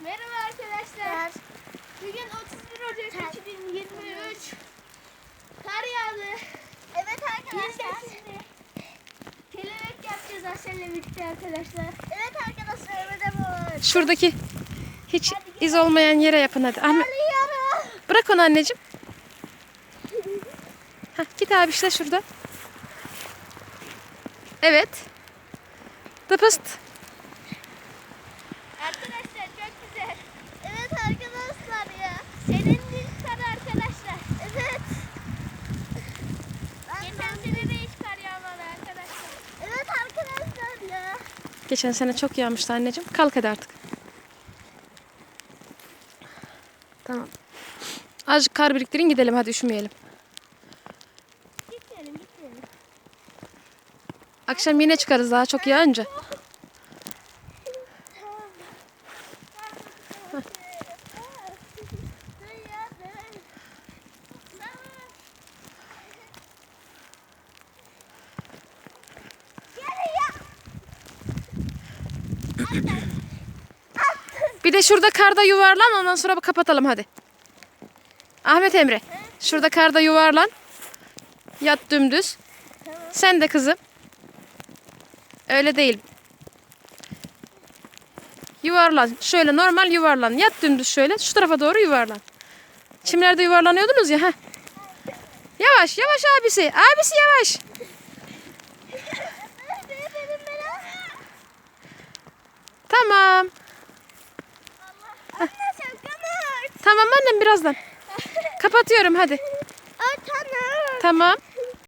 Merhaba arkadaşlar. Bugün 31 Ocak 2023. Kar yağdı. Evet arkadaşlar. şimdi kelebek yapacağız Asel'le birlikte arkadaşlar. Evet arkadaşlar öyle bu. Şuradaki hiç iz olmayan yere yapın hadi. Ahmet Alıyorum. bırak onu anneciğim. Heh, git abi işte şurada. Evet. Dıpıst. Arkadaşlar çok güzel. Evet arkadaşlar ya. Senin ilk kar arkadaşlar. Evet. Ben Geçen sene de hiç kar yağmadı arkadaşlar. Evet arkadaşlar ya. Geçen sene çok yağmıştı anneciğim. Kalk hadi artık. Tamam. Azıcık kar biriktirin gidelim hadi üşümeyelim. Gitmeyelim gitmeyelim. Akşam yine çıkarız daha çok yağınca. Bir de şurada karda yuvarlan ondan sonra kapatalım hadi. Ahmet Emre. Şurada karda yuvarlan. Yat dümdüz. Sen de kızım. Öyle değil. Yuvarlan. Şöyle normal yuvarlan. Yat dümdüz şöyle. Şu tarafa doğru yuvarlan. Çimlerde yuvarlanıyordunuz ya. Heh. Yavaş yavaş abisi. Abisi yavaş. Tamam. Tamam annem birazdan. Kapatıyorum hadi. Tamam.